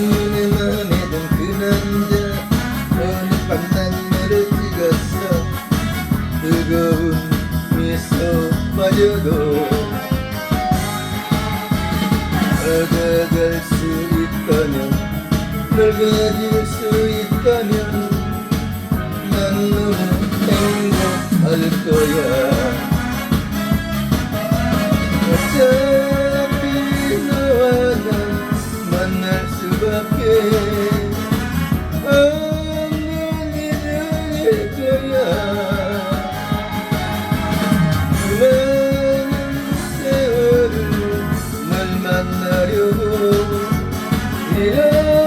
눈은 원해던 그 남자 어느 밤난 너를 찍었어. 뜨거운 미소마저도 늙어갈 수 있다면 늙어질 수 있다면 난 너무 행복할 거야. 이렇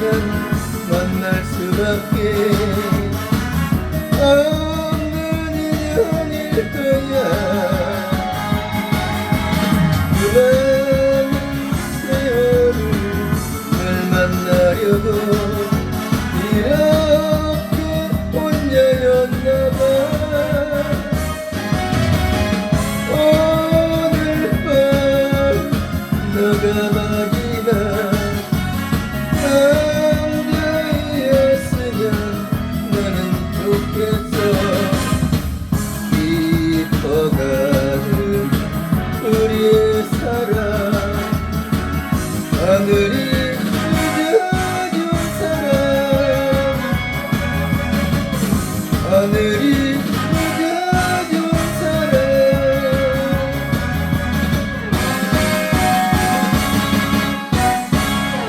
난 만날 수밖에 없는 인연일 거야 수많은 세월을 널 만나려고 이렇게 혼자였나 봐 오늘 밤 너가 마지 하늘이 묻어준 사랑 하늘